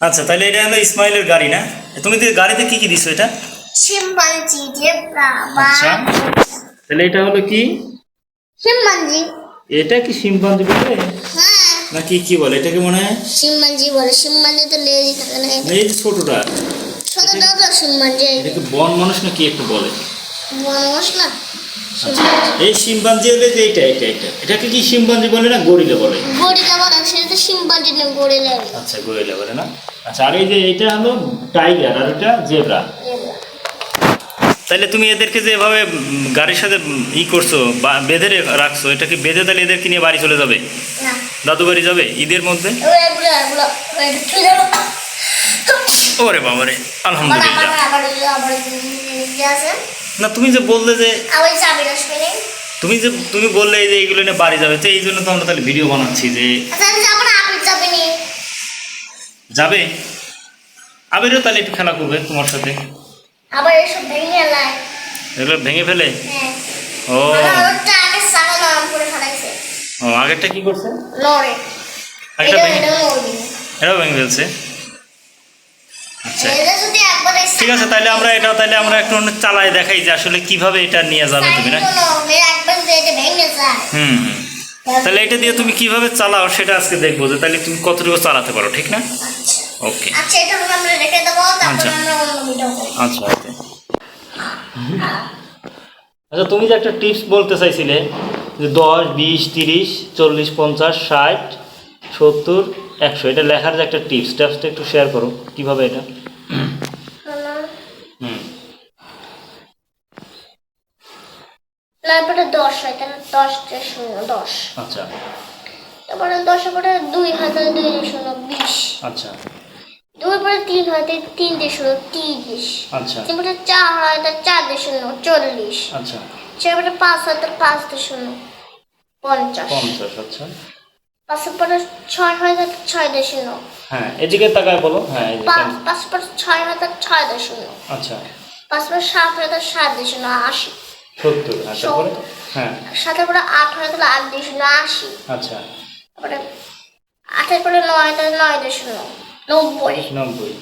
আচ্ছা তাহলে এটা হলো ইসমাইলের গাড়ি না? তুমি তো গাড়িতে কি কি দিছো এটা? শিম্পাঞ্জি জেব্রা আচ্ছা তাহলে এটা হলো কি? শিম্পাঞ্জি। এটা কি শিম্পাঞ্জি বলে? হ্যাঁ। না কি কি বলে এটাকে মনে হয়? শিম্পাঞ্জি বলে। শিম্পাঞ্জি তো লেজ থাকে না। এই যে ছোটটা। ছোটটা তো শিম্পাঞ্জি। এটাকে বন মানুষ না কি একটু বলে? বন মানুষ না। এই শিম্পাঞ্জি হলে যে এটা এটা এটা এটাকে কি শিম্পাঞ্জি বলে না গরিলা বলে? গরিলা বলে সেটা শিম্পাঞ্জি না গরিলা আচ্ছা গরিলা বলে না? আচ্ছা আর এই যে এটা হলো টাইগার আর এটা জেব্রা। তাহলে তুমি এদেরকে যে এভাবে গাড়ির সাথে ই করছ বা বেঁধে রাখছো এটা কি বেঁধে তাহলে এদেরকে নিয়ে বাড়ি চলে যাবে? দাদু বাড়ি যাবে ঈদের মধ্যে এগুলো এগুলো এগুলো এগুলো চলে যাব ওরে বাবারে আলহামদুলিল্লাহ। কি আছে। না তুমি যে বললে যে তুমি যে তুমি বললে যে এইগুলো নিয়ে বাড়ি যাবে তো এই জন্য তো আমরা তাহলে ভিডিও বানাচ্ছি যে আচ্ছা যাব আবিরও তাহলে একটু খেলা করবে তোমার সাথে। আবার এসব ভেঙে এগুলো ভেঙে ফেলে? হ্যাঁ। ও। ও আগেরটা কি করছে? এটা ভেঙে ফেলছে। আচ্ছা। এটা ঠিক আছে তাহলে আমরা এটা তাহলে আমরা একটু চালাই দেখাই যে আসলে কীভাবে এটা নিয়ে যাবে তুমি না? এটা হুম তাহলে এটা দিয়ে তুমি কীভাবে চালাও সেটা আজকে দেখব যে তাহলে তুমি কতটুকু চালাতে পারো ঠিক না? ওকে আচ্ছা এটা হলো আমরা রেখে দেবো তারপর আচ্ছা। আমরা অন্য ভিডিও করব। আচ্ছা ওকে আচ্ছা তুমি যে একটা টিপস বলতে চাইছিলে যে দশ বিশ তিরিশ চল্লিশ পঞ্চাশ ষাট সত্তর একশো এটা লেখার যে একটা টিপস টিপসটা একটু শেয়ার করো কীভাবে এটা? হুম। তারপরে দশ হয় তাহলে দশটা শূন্য দশ। আচ্ছা। তারপরে দশের পরে দুই হয় দুই শূন্য বিশ। আচ্ছা। দুই পরে তিন হয় তিন দিয়ে শূন্য তিরিশ। আচ্ছা। তিন পরে চার হয় তাহলে চার দিয়ে শূন্য চল্লিশ। আচ্ছা। চার পরে পাঁচ তাহলে পাঁচ দিয়ে শূন্য পঞ্চাশ। পঞ্চাশ আচ্ছা। পরে ছয় হয় ছয় হ্যাঁ এদিকে তাকায় বলো। হ্যাঁ পরে ছয় হয় ছয় আচ্ছা। পরে সাত হয় তাহলে সাত শূন্য আশি। সত্তর হ্যাঁ তারপরে? হ্যাঁ। সাতের পরে আট হয় তাহলে আট আশি। আচ্ছা। তারপরে আটের পরে নয় তাহলে নয় শূন্য নব্বই। নব্বই।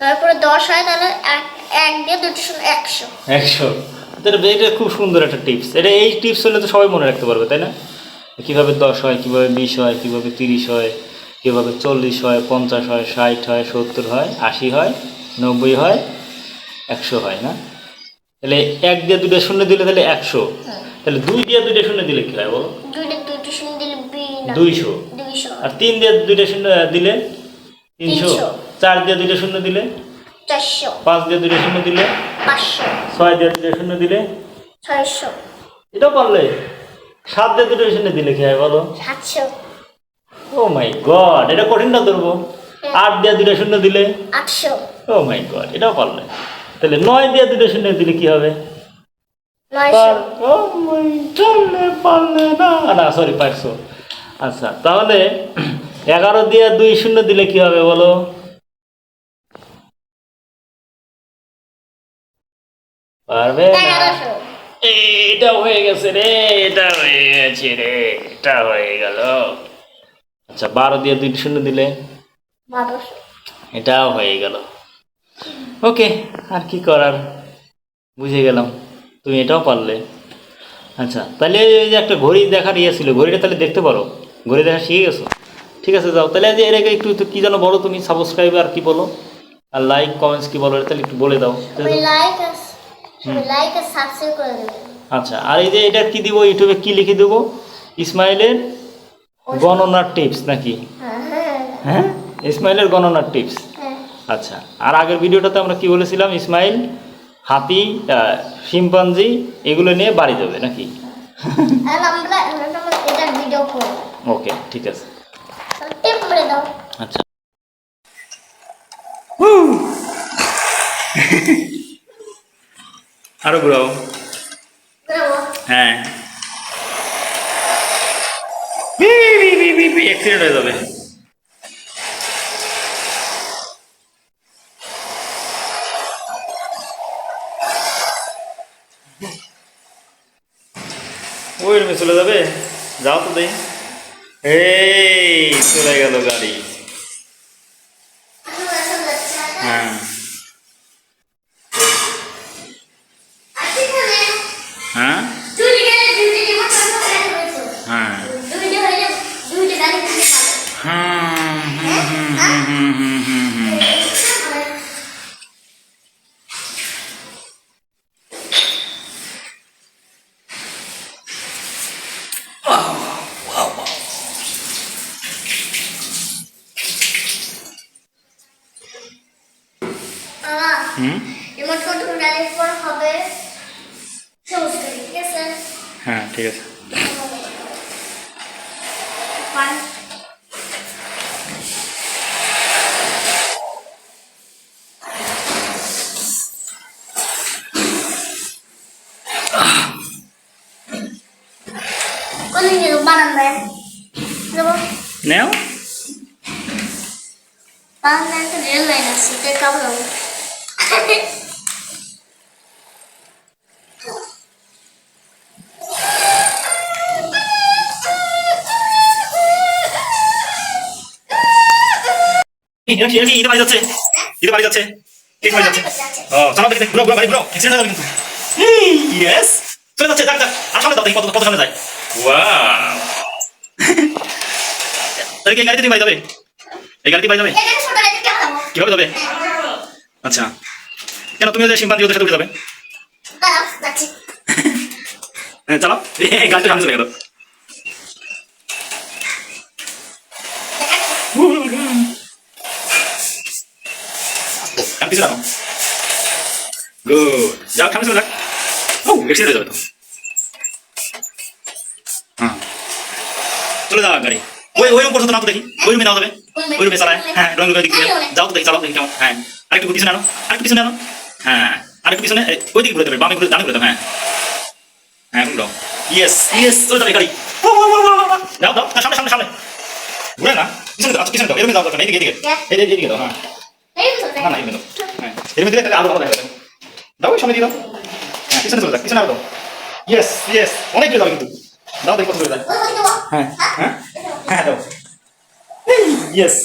তারপরে দশ হয় তাহলে এক এক দিয়ে দুটো শূন্য একশো। একশো। এটা খুব সুন্দর একটা টিপস এটা এই টিপস হলে তো সবাই মনে রাখতে পারবে তাই না? কীভাবে দশ হয় কীভাবে বিশ হয় কীভাবে তিরিশ হয় কীভাবে চল্লিশ হয় পঞ্চাশ হয় ষাট হয় সত্তর হয় আশি হয় নব্বই হয় একশো হয় না? তাহলে এক দিয়ে দুটো শূন্য দিলে তাহলে একশো। তাহলে দুই দিয়ে দুটো শূন্য দিলে কী হয় বলো? দুইটা দুইশো। আর তিন দিয়ে দুটো শূন্য দিলে তিনশো। চার দিয়ে দুটো শূন্য দিলে পাঁচ দিয়ে দুটো শূন্য দিলে ছয় দিয়ে দুটো শূন্য দিলে ছয়শো। এটাও পারলে। সাত দিয়ে দুটো শূন্য দিলে কি হয় বলো? সাতশো। ও মাই গড এটা কঠিন না ধরবো। আট দিয়ে দুটো শূন্য দিলে? আটশো। ও মাই গড এটাও পারলে তাহলে নয় দিয়ে দুটো শূন্য দিলে কি হবে? না। সরি পারছ আচ্ছা তাহলে এগারো দিয়ে দুই শূন্য দিলে কি হবে বলো? পারবে না। এটা হয়ে গেছে রে এটা হয়ে গেছে রে এটা হয়ে গেল। আচ্ছা বারো দিয়ে দুই শূন্য দিলে? এটাও হয়ে গেল। ওকে আর কি করার? বুঝে গেলাম। তুমি এটাও পারলে। আচ্ছা তাহলে এই যে একটা ঘড়ি দেখার ইয়ে ছিল ঘড়িটা তাহলে দেখতে পারো। ঘড়ি দেখা শিখে গেছো? ঠিক আছে যাও। তাহলে যে এর আগে একটু কী যেন বলো তুমি? সাবস্ক্রাইব আর কি বলো? আর লাইক কমেন্টস কি বলো? তাহলে একটু বলে দাও। লাইক লাইক আর সাবস্ক্রাইব করে দেবেন। আচ্ছা আর এই যে এটা কি দিব ইউটিউবে কি লিখে দেবো? ইসমাইলের গণনার টিপস নাকি? হ্যাঁ ইসমাইলের গণনার টিপস হ্যাঁ। আচ্ছা আর আগের ভিডিওটাতে আমরা কি বলেছিলাম? ইসমাইল হাতি শিম্পাঞ্জি এগুলো নিয়ে বাড়ি যাবে নাকি? ওকে ঠিক আছে। টিপ করে দাও। আচ্ছা। আরও ঘুরাও। হ্যাঁ। অ্যাক্সিডেন্ট হয়ে যাবে। ওই রুমে চলে যাবে? যাও তো দেই এই চলে গেল গাড়ি হ্যাঁ হ্যাঁ হ্যাঁ হুম, হুম, হুম, হুম, হুম, হুম, হুম, হুম। হুম রিমোট কন্ট্রোল গাড়ির পর হবে সবুজ গাড়ি ঠিক আছে হ্যাঁ ঠিক আছে পান কোন দিকে বারান্দায় যাব নেও বারান্দায় একটা রেল লাইন আছে কাবল বাড়ি যাচ্ছে ঈদে বাড়ি যাচ্ছে ঠিক বাড়ি যাচ্ছে ও চলো দেখি ঘুরো ঘুরো হয়ে চলে যাচ্ছে যাক যাক আর সামনে দাও দেখি কত কত সামনে যায় কি গাড়িতে তুমি গাড়িতে আচ্ছা কেন তুমি ওদের সিম্পাঞ্জি ওদের সাথে উঠে যাবে হ্যাঁ চালাও গাড়িটা সামনে চলে গেল পিছনে রাখো গুড যাও সামনে চলে যাক ও অ্যাক্সিডেন্ট হয়ে যাবে তো হ্যাঁ চলে যাও গাড়ি ওই ওই রুম পর্যন্ত নাও তো দেখি ওই রুমে নাও যাবে ওই রুমে চালায় হ্যাঁ ড্রয়িং রুমের দিক যাও তো দেখি চালাও দেখি কেমন হ্যাঁ আরেকটু পিছনে আনো আরেকটু পিছনে আনো হ্যাঁ আরেকটু পিছনে ওই দিকে ঘুরে দেবে বামে ঘুরে ডানে ঘুরে দেবে হ্যাঁ হ্যাঁ ঘুরো ইয়েস ইয়েস চলে যাবে গাড়ি। যাও দাও সামনে সামনে সামনে ঘুরে না পিছনে দাও পিছনে দাও এরমে যাও দরকার নেই এদিকে এদিকে এইদিকে দাও হ্যাঁ না না এরমে দাও এরমে দিলে তাহলে দাও সামনে দিয়ে দাও। হ্যাঁ পিছনে চলে যাক, পিছনে দাও। ইয়েস ইয়েস অনেক দূরে দাও দেখি কত দূরে যায় হ্যাঁ হ্যাঁ হ্যাঁ দাও। ইয়েস